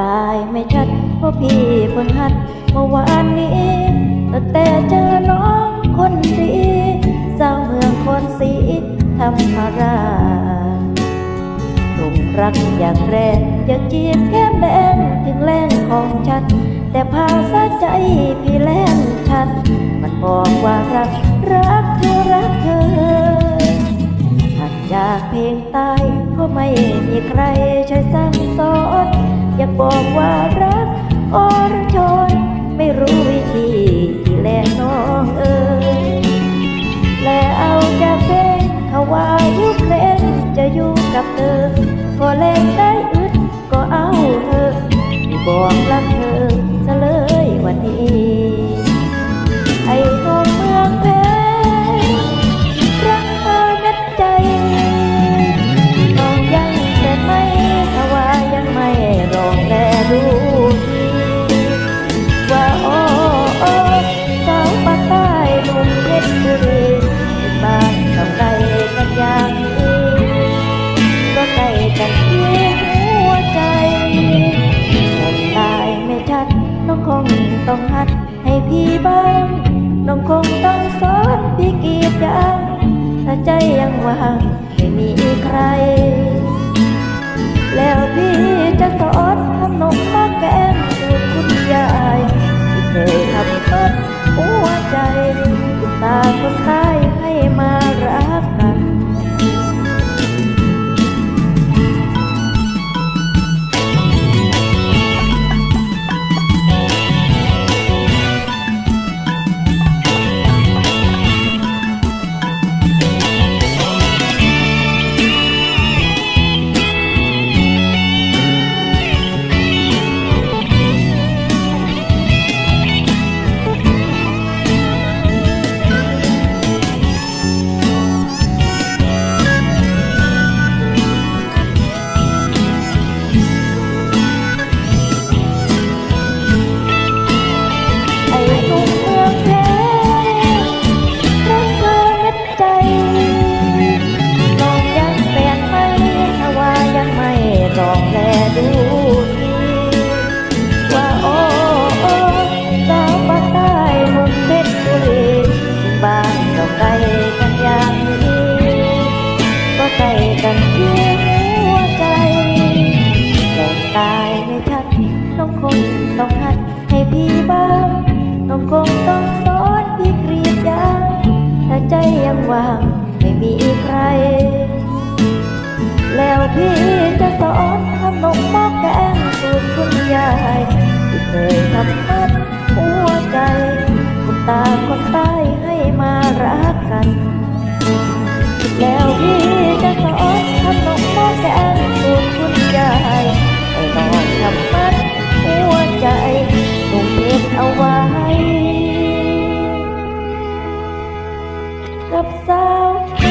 ตายไม่ชัด เพราะพี่เพิ่งหัดเมื่อวานนี้ตั้งแต่เจอน้องคนดีสาวเมืองคนสีธรรมราชหลงรักอยางแรงอยากจีบแก้มแดงถึงแรงของฉัน แต่ภาษาใจพี่แรงชัดมันบอกว่ารักรักเธอรักเธอถัดจากเพลงตายก็ไม่มีใครช่วยสั่ง อยากบอกว่ารักอรชนไม่รู้วิธีที่แลน้องเอ่ยและเอาจากเพลงเขาว่ายุเครนจะอยู่กับเธอพอแลงได้อึดก็เอาเธอบอกรักเธอ คงต้องหัดให้พี่บ้าง น้องคงต้องสอนพี่กีดยางถ้าใจยังว่างไม่มีใคร แล้วพี่จะสอน ต้องหัดให้พี่บ้างน้องคงต้องสอนพี่กรีดยางถ้าใจยังว่างไม่มีใคร แล้วพี่จะสอนทำนมหมออแกงสูตรคุณยายที่เคยทำมัดหัวใจคนตาคนใต้ให้มารักกัน แล้วพี่จะสอนทำนมหมออแกง กับสาว